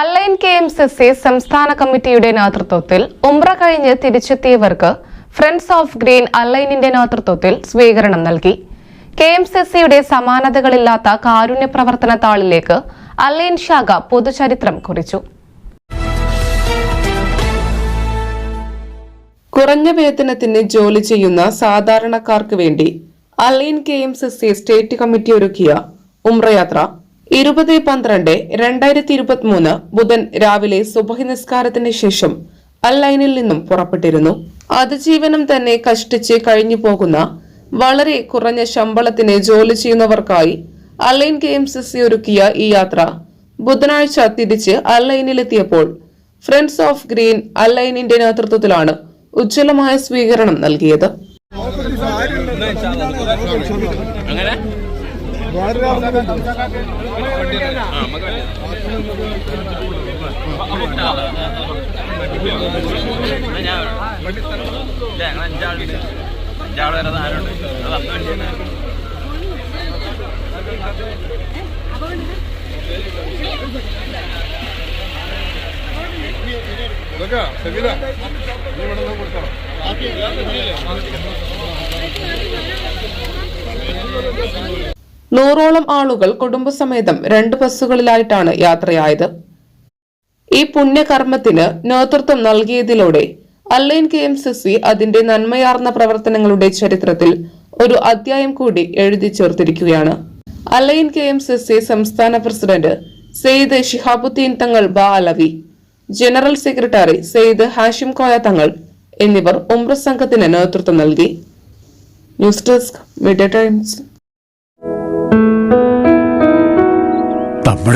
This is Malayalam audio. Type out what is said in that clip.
Al Ain K M C C സംസ്ഥാന കമ്മിറ്റിയുടെ നേതൃത്വത്തിൽ ഉംറ കഴിഞ്ഞ് തിരിച്ചെത്തിയവർക്ക് ഫ്രണ്ട്സ് ഓഫ് ഗ്രീൻ അലൈനിന്റെ നേതൃത്വത്തിൽ സ്വീകരണം നൽകി. കെ എം സി സിയുടെ സമാനതകളില്ലാത്ത കാരുണ്യ പ്രവർത്തന താളിലേക്ക് അലൈൻ ശാഖ പൊതുചരിത്രം കുറിച്ചു. കുറഞ്ഞ വേതനത്തിന് ജോലി ചെയ്യുന്ന സാധാരണക്കാർക്ക് വേണ്ടി Al Ain K M C C state committee ഒരുക്കിയ ഉംറയാത്ര ഇരുപത് പന്ത്രണ്ട് രണ്ടായിരത്തി ഇരുപത്തിമൂന്ന് ബുധൻ രാവിലെ സുബഹി നിസ്കാരത്തിന് ശേഷം അല്ലൈനിൽ നിന്നും പുറപ്പെട്ടിരുന്നു. അതിജീവനം തന്നെ കഷ്ടിച്ച് കഴിഞ്ഞു പോകുന്ന വളരെ കുറഞ്ഞ ശമ്പളത്തിന് ജോലി ചെയ്യുന്നവർക്കായി Al Ain K M C C ഒരുക്കിയ ഈ യാത്ര ബുധനാഴ്ച തിരിച്ച് അല്ലൈനിലെത്തിയപ്പോൾ ഫ്രണ്ട്സ് ഓഫ് ഗ്രീൻ അല്ലൈനിന്റെ നേതൃത്വത്തിലാണ് ഉജ്ജ്വലമായ സ്വീകരണം നൽകിയത്. ഇല്ല ഞങ്ങൾ അഞ്ചാളുണ്ട് അഞ്ചാൾ വരെ സാധനമുണ്ട് അത് പത്ത് വണ്ടിയാണ് ഇതൊക്കെ ശരിയില്ല നീ ഇവിടെ നിന്ന് കൊടുക്കണം. നൂറോളം ആളുകൾ കുടുംബസമേതം രണ്ട് ബസ്സുകളിലായിട്ടാണ് യാത്രയായത്. ഈ പുണ്യകർമ്മത്തിന് നേതൃത്വം നൽകിയതിലൂടെ Al Ain K M C C അതിന്റെ നന്മയാർന്ന പ്രവർത്തനങ്ങളുടെ ചരിത്രത്തിൽ ഒരു അധ്യായം കൂടി എഴുതി ചേർത്തിരിക്കുകയാണ്. Al Ain K M C C സംസ്ഥാന president Syed Shihabuddin Thangal Ba Alavi general secretary Syed Hashim Koya Thangal എന്നിവർ ഉംറ സംഘത്തിന് നേതൃത്വം നൽകി. News desk media times.